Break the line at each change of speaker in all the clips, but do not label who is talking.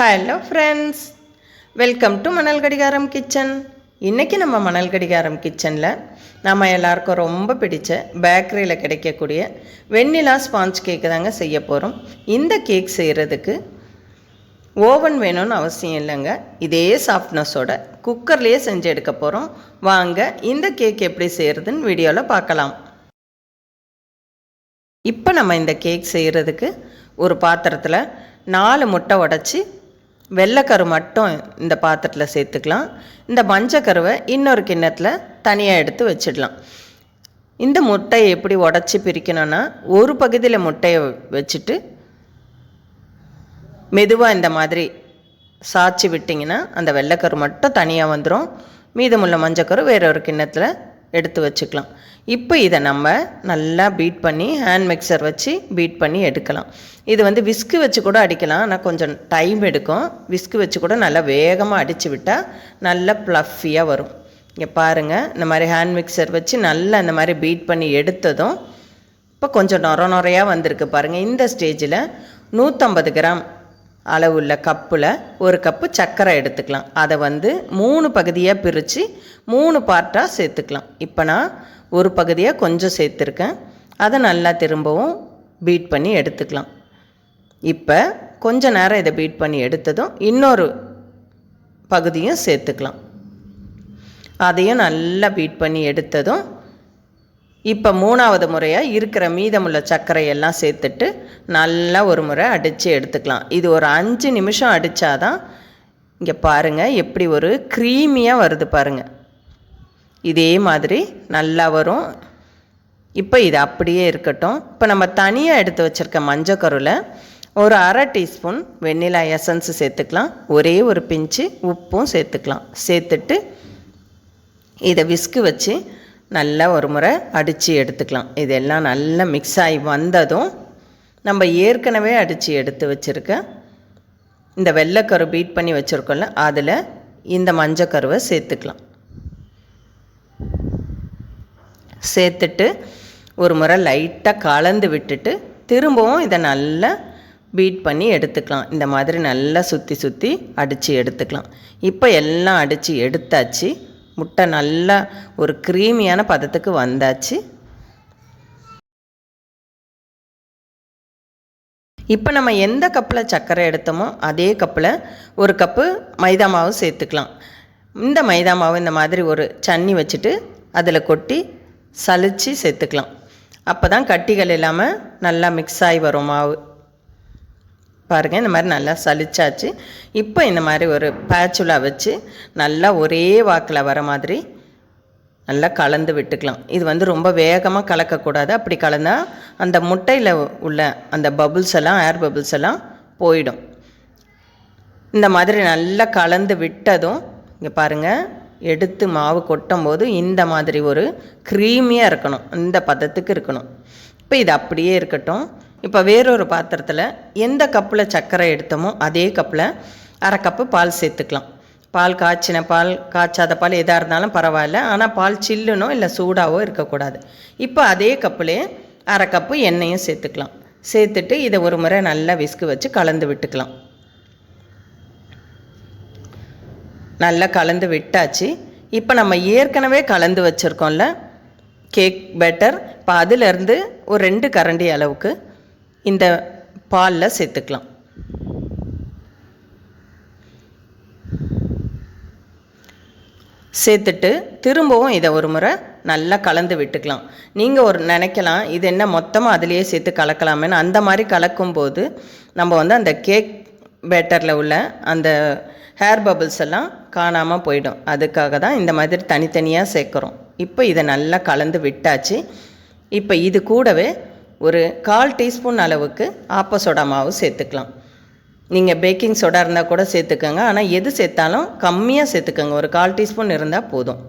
Hello friends welcome to மணல் கடிகாரம் kitchen இன்றைக்கி நம்ம மணல் கடிகாரம் கிச்சனில் நம்ம எல்லாருக்கும் ரொம்ப பிடிச்ச பேக்கரியில் கிடைக்கக்கூடிய வெண்ணிலா ஸ்பாஞ்ச் கேக்கு தாங்க செய்ய போகிறோம் இந்த கேக் செய்கிறதுக்கு ஓவன் வேணும்னு அவசியம் இல்லைங்க. இதே சாஃப்ட்னஸோட குக்கர்லேயே செஞ்சு எடுக்க போகிறோம் வாங்க இந்த கேக் எப்படி செய்கிறதுன்னு வீடியோவில் பார்க்கலாம். இப்போ நம்ம இந்த கேக் செய்கிறதுக்கு ஒரு பாத்திரத்தில் நாலு முட்டை உடச்சி வெள்ளைக்கரு மட்டும் இந்த பாத்திரத்தில் சேர்த்துக்கலாம். இந்த மஞ்சக்கருவை இன்னொரு கிண்ணத்தில் தனியாக எடுத்து வச்சிடலாம். இந்த முட்டையை எப்படி உடச்சி பிரிக்கணும்னா ஒரு பகுதியில் முட்டையை வச்சுட்டு மெதுவாக இந்த மாதிரி சாய்ச்சி விட்டிங்கன்னா அந்த வெள்ளைக்கரு மட்டும் தனியாக வந்துடும் மீதமுள்ள மஞ்சக்கரு வேற ஒரு கிண்ணத்தில் எடுத்து வச்சுக்கலாம். இப்போ இதை நம்ம நல்லா பீட் பண்ணி ஹேண்ட் மிக்சர் வச்சு பீட் பண்ணி எடுக்கலாம். இது வந்து விஸ்கு வச்சு கூட அடிக்கலாம். ஆனால் கொஞ்சம் டைம் எடுக்கும். விஸ்கு வச்சு கூட நல்லா வேகமாக அடித்து விட்டால் நல்லா ப்ளஃபியாக வரும். இங்கே பாருங்கள் இந்த மாதிரி ஹேண்ட் மிக்சர் வச்சு நல்லா இந்த மாதிரி பீட் பண்ணி எடுத்ததும் இப்போ கொஞ்சம் நொர நொறையாக வந்திருக்கு பாருங்கள் இந்த ஸ்டேஜில் நூற்றம்பது கிராம் அளவுள்ள கப்பில் ஒரு கப்பு சர்க்கரை எடுத்துக்கலாம். அதை வந்து மூணு பகுதியாக பிரித்து மூணு பார்ட்டாக சேர்த்துக்கலாம். இப்போ நான் ஒரு பகுதியாக கொஞ்சம் சேர்த்துருக்கேன். அதை நல்லா திரும்பவும் பீட் பண்ணி எடுத்துக்கலாம். இப்போ கொஞ்ச நேரம் இதை பீட் பண்ணி எடுத்ததும் இன்னொரு பகுதியும் சேர்த்துக்கலாம். அதையும் நல்லா பீட் பண்ணி எடுத்ததும் இப்போ மூணாவது முறையாக இருக்கிற மீதமுள்ள சர்க்கரையெல்லாம் சேர்த்துட்டு நல்லா ஒரு முறை அடித்து எடுத்துக்கலாம். இது ஒரு அஞ்சு நிமிஷம் அடித்தாதான் இங்கே பாருங்கள் எப்படி ஒரு க்ரீமியாக வருது பாருங்கள் இதே மாதிரி நல்லா வரும். இப்போ இது அப்படியே இருக்கட்டும். இப்போ நம்ம தனியாக எடுத்து வச்சுருக்க மஞ்சக்கருவில் ஒரு அரை டீஸ்பூன் வெண்ணிலா எசன்ஸ் சேர்த்துக்கலாம். ஒரே ஒரு பிஞ்சு உப்பும் சேர்த்துக்கலாம். சேர்த்துட்டு இதை விஸ்கு வச்சு நல்லா ஒரு முறை அடித்து எடுத்துக்கலாம். இதெல்லாம் நல்லா மிக்ஸ் ஆகி வந்ததும் நம்ம ஏற்கனவே அடித்து எடுத்து வச்சுருக்க இந்த வெள்ளைக்கரு பீட் பண்ணி வச்சுருக்கோம்ல அதில் இந்த மஞ்சக்கருவை சேர்த்துக்கலாம். சேர்த்துட்டு ஒரு முறை லைட்டாக கலந்து விட்டுட்டு திரும்பவும் இதை நல்லா பீட் பண்ணி எடுத்துக்கலாம். இந்த மாதிரி நல்லா சுற்றி சுற்றி அடித்து எடுத்துக்கலாம். இப்போ எல்லாம் அடித்து எடுத்தாச்சு. முட்டை நல்லா ஒரு க்ரீமியான பதத்துக்கு வந்தாச்சு. இப்போ நம்ம எந்த கப்பில் சர்க்கரை எடுத்தோமோ அதே கப்பில் ஒரு கப்பு மைதா மாவு சேர்த்துக்கலாம். இந்த மைதா மாவு இந்த மாதிரி ஒரு சன்னி வச்சுட்டு அதில் கொட்டி சலித்து சேர்த்துக்கலாம். அப்போ தான் கட்டிகள் இல்லாமல் நல்லா மிக்ஸ் ஆகி வரும் மாவு. பாருங்கள் இந்த மாதிரி நல்லா சலிச்சாச்சு. இப்போ இந்த மாதிரி ஒரு பேச்சுலா வச்சு நல்லா ஒரே வாக்கில் வர மாதிரி நல்லா கலந்து விட்டுக்கலாம். இது வந்து ரொம்ப வேகமாக கலக்கக்கூடாது. அப்படி கலந்தால் அந்த முட்டையில் உள்ள அந்த பபுள்ஸ் எல்லாம் ஏர் பபுள்ஸ் எல்லாம் போயிடும். இந்த மாதிரி நல்லா கலந்து விட்டதும் இங்கே பாருங்கள் எடுத்து மாவு கொட்டும் போது இந்த மாதிரி ஒரு க்ரீமியாக இருக்கணும். இந்த பதத்துக்கு இருக்கணும். இப்போ இது அப்படியே இருக்கட்டும். இப்போ வேறொரு பாத்திரத்தில் எந்த கப்பில் சர்க்கரை எடுத்தோமோ அதே கப்பில் அரை கப்பு பால் சேர்த்துக்கலாம். பால் காய்ச்சின பால் காய்ச்சாத பால் எதாக இருந்தாலும் பரவாயில்ல. ஆனால் பால் சில்லுனோ இல்லை சூடாகவோ இருக்கக்கூடாது. இப்போ அதே கப்புலே அரை கப்பு எண்ணெயும் சேர்த்துக்கலாம். சேர்த்துட்டு இதை ஒரு முறை நல்லா விஸ்கு வச்சு கலந்து விட்டுக்கலாம். நல்லா கலந்து விட்டாச்சு. இப்போ நம்ம ஏற்கனவே கலந்து வச்சுருக்கோம்ல கேக் பேட்டர் இப்போ அதிலேருந்து ஒரு ரெண்டு கரண்டி அளவுக்கு இந்த பாலில் சேர்த்துக்கலாம். சேர்த்துட்டு திரும்பவும் இதை ஒரு முறை நல்லா கலந்து விட்டுக்கலாம். நீங்கள் ஒரு நினைக்கலாம் இது என்ன மொத்தமாக அதுலேயே சேர்த்து கலக்கலாமேன்னு. அந்த மாதிரி கலக்கும்போது நம்ம வந்து அந்த கேக் பேட்டரில் உள்ள அந்த ஹேர் பபிள்ஸ் எல்லாம் காணாமல் போயிடும். அதுக்காக தான் இந்த மாதிரி தனித்தனியாக சேர்க்குறோம். இப்போ இதை நல்லா கலந்து விட்டாச்சு. இப்போ இது கூடவே ஒரு கால் டீஸ்பூன் அளவுக்கு ஆப்ப சோடா மாவு சேர்த்துக்கலாம். நீங்கள் பேக்கிங் சோடா இருந்தால் கூட சேர்த்துக்கோங்க. ஆனால் எது சேர்த்தாலும் கம்மியாக சேர்த்துக்கோங்க. ஒரு கால் டீஸ்பூன் இருந்தால் போதும்.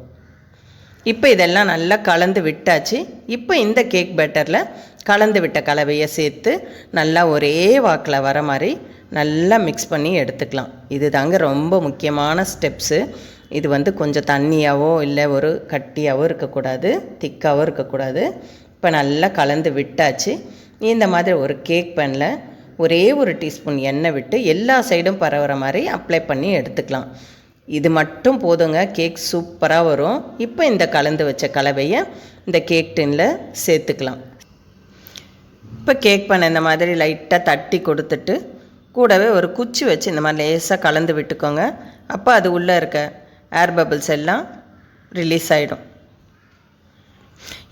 இப்போ இதெல்லாம் நல்லா கலந்து விட்டாச்சு. இப்போ இந்த கேக் பேட்டரில் கலந்து விட்ட கலவையை சேர்த்து நல்லா ஒரே வாக்கில் வர மாதிரி நல்லா மிக்ஸ் பண்ணி எடுத்துக்கலாம். இது தாங்க ரொம்ப முக்கியமான ஸ்டெப்ஸு இது வந்து கொஞ்சம் தண்ணியாவோ இல்லை ஒரு கட்டியாவோ இருக்கக்கூடாது திக்காவோ இருக்கக்கூடாது. இப்போ நல்லா கலந்து விட்டாச்சு. இந்த மாதிரி ஒரு கேக் பேனில் ஒரே ஒரு டீஸ்பூன் எண்ணெய் விட்டு எல்லா சைடும் பரவுற மாதிரி அப்ளை பண்ணி எடுத்துக்கலாம். இது மட்டும் போதுங்க. கேக் சூப்பராக வரும். இப்போ இந்த கலந்து வச்ச கலவையை இந்த கேக் டின்னில் சேர்த்துக்கலாம். இப்போ கேக் பண்ண இந்த மாதிரி லைட்டாக தட்டி கொடுத்துட்டு கூடவே ஒரு குச்சி வச்சு இந்த மாதிரி லேசாக கலந்து விட்டுக்கோங்க. அப்போ அது உள்ளே இருக்க ஏர் பபிள்ஸ் எல்லாம் ரிலீஸ் ஆகிடும்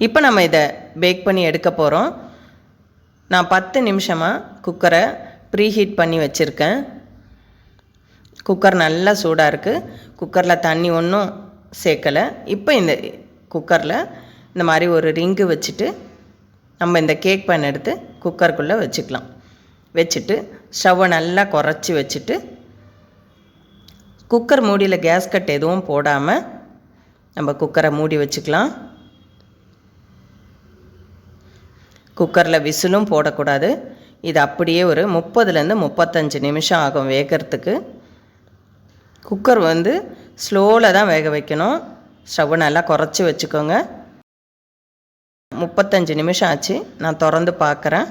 இப்போ நம்ம இதை பேக் பண்ணி எடுக்க போகிறோம் நான் பத்து நிமிஷமாக குக்கரை ப்ரீஹீட் பண்ணி வச்சுருக்கேன். குக்கர் நல்லா சூடாக இருக்குது குக்கரில் தண்ணி ஒன்றும் சேர்க்கலை. இப்போ இந்த குக்கரில் இந்த மாதிரி ஒரு ரிங்கு வச்சுட்டு நம்ம இந்த கேக் பேன் எடுத்து குக்கருக்குள்ளே வச்சுக்கலாம். வச்சுட்டு ஸ்டவ்வை நல்லா குறைச்சி வச்சுட்டு குக்கர் மூடியில் கேஸ் கட் எதுவும் போடாமல் நம்ம குக்கரை மூடி வச்சுக்கலாம். குக்கரில் விசிலும் போடக்கூடாது. இது அப்படியே ஒரு முப்பதுலேருந்து முப்பத்தஞ்சு நிமிஷம் ஆகும் வேகிறதுக்கு. குக்கர் வந்து ஸ்லோவில் தான் வேக வைக்கணும். ஸ்டவ்வை நல்லா குறைச்சி வச்சுக்கோங்க. முப்பத்தஞ்சு நிமிஷம் ஆச்சு. நான் திறந்து பார்க்குறேன்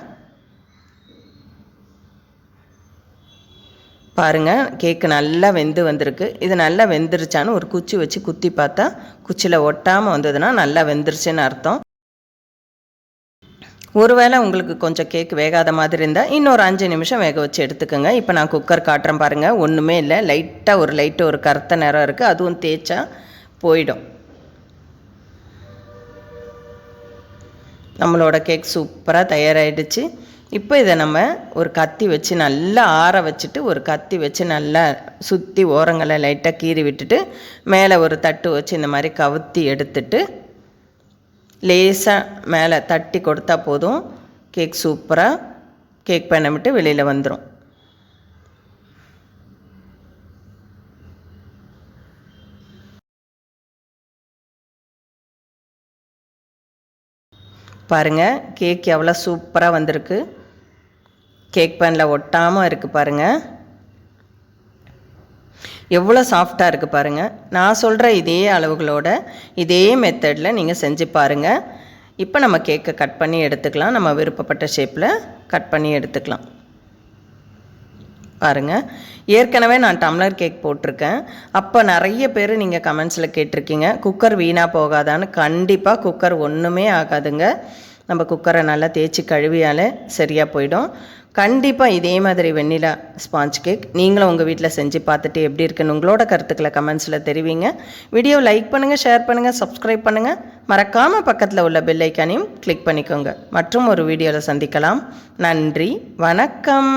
பாருங்கள் கேக்கு நல்லா வெந்து வந்திருக்கு. இது நல்லா வெந்துருச்சான்னு ஒரு குச்சி வச்சு குத்தி பார்த்தா குச்சியில் ஒட்டாமல் வந்ததுன்னா நல்லா வெந்துருச்சுன்னு அர்த்தம். ஒருவேளை உங்களுக்கு கொஞ்சம் கேக் வேகாத மாதிரி இருந்தால் இன்னொரு அஞ்சு நிமிஷம் வேக வச்சு எடுத்துக்கோங்க. இப்போ நான் குக்கர் காட்டுறேன் பாருங்கள் ஒன்றுமே இல்லை. லைட்டாக ஒரு லைட்டு ஒரு கருத்த நேரம் இருக்குது அதுவும் தேய்ச்சா போயிடும். நம்மளோட கேக் சூப்பராக தயாராகிடுச்சு இப்போ இதை நம்ம ஒரு கத்தி வச்சு நல்லா ஆற வச்சுட்டு ஒரு கத்தி வச்சு நல்லா சுற்றி ஓரங்களை லைட்டாக கீறி விட்டுட்டு மேலே ஒரு தட்டு வச்சு இந்த மாதிரி கவுத்தி எடுத்துட்டு லேசாக மேலே தட்டி கொடுத்தா போதும். கேக் சூப்பராக கேக் பண்ண விட்டு வெளியில் வந்துடும் பாருங்கள் கேக் எவ்வளோ சூப்பராக வந்திருக்கு. கேக் பேனில் ஒட்டாமல் இருக்குது பாருங்கள் எவ்வளோ சாஃப்டாக இருக்குது பாருங்கள் நான் சொல்கிற இதே அளவுகளோட இதே மெத்தடில் நீங்கள் செஞ்சு பாருங்கள் இப்போ நம்ம கேக்கை கட் பண்ணி எடுத்துக்கலாம். நம்ம விருப்பப்பட்ட ஷேப்பில் கட் பண்ணி எடுத்துக்கலாம். பாருங்கள் ஏற்கனவே நான் டம்ளர் கேக் போட்டிருக்கேன். அப்போ நிறைய பேர் நீங்கள் கமெண்ட்ஸில் கேட்டிருக்கீங்க. குக்கர் வீணாக போகாதான்னு. கண்டிப்பாக குக்கர் ஒன்றுமே ஆகாதுங்க. நம்ம குக்கரை நல்லா தேய்ச்சி கழுவியால் சரியாக போயிடும். கண்டிப்பாக இதே மாதிரி வெண்ணிலா ஸ்பாஞ்ச் கேக் நீங்களும் உங்கள் வீட்டில் செஞ்சு பார்த்துட்டு எப்படி இருக்குன்னு உங்களோட கருத்துக்களை கமெண்ட்ஸில் தெரிவிங்க. வீடியோ லைக் பண்ணுங்கள் ஷேர் பண்ணுங்கள் சப்ஸ்கிரைப் பண்ணுங்கள் மறக்காமல் பக்கத்தில் உள்ள பெல் ஐக்கானையும் கிளிக் பண்ணிக்கோங்க. மற்றும் ஒரு வீடியோவில் சந்திக்கலாம். நன்றி வணக்கம்.